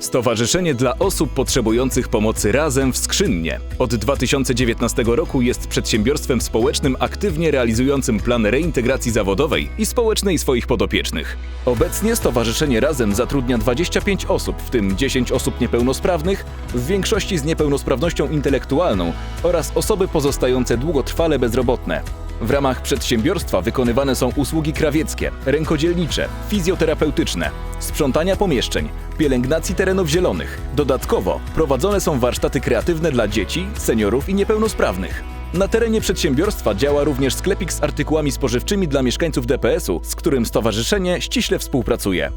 Stowarzyszenie dla osób potrzebujących pomocy Razem w Skrzynnie. Od 2019 roku jest przedsiębiorstwem społecznym aktywnie realizującym plan reintegracji zawodowej i społecznej swoich podopiecznych. Obecnie Stowarzyszenie Razem zatrudnia 25 osób, w tym 10 osób niepełnosprawnych, w większości z niepełnosprawnością intelektualną oraz osoby pozostające długotrwale bezrobotne. W ramach przedsiębiorstwa wykonywane są usługi krawieckie, rękodzielnicze, fizjoterapeutyczne, sprzątania pomieszczeń, pielęgnacji terenów zielonych. Dodatkowo prowadzone są warsztaty kreatywne dla dzieci, seniorów i niepełnosprawnych. Na terenie przedsiębiorstwa działa również sklepik z artykułami spożywczymi dla mieszkańców DPS-u, z którym stowarzyszenie ściśle współpracuje.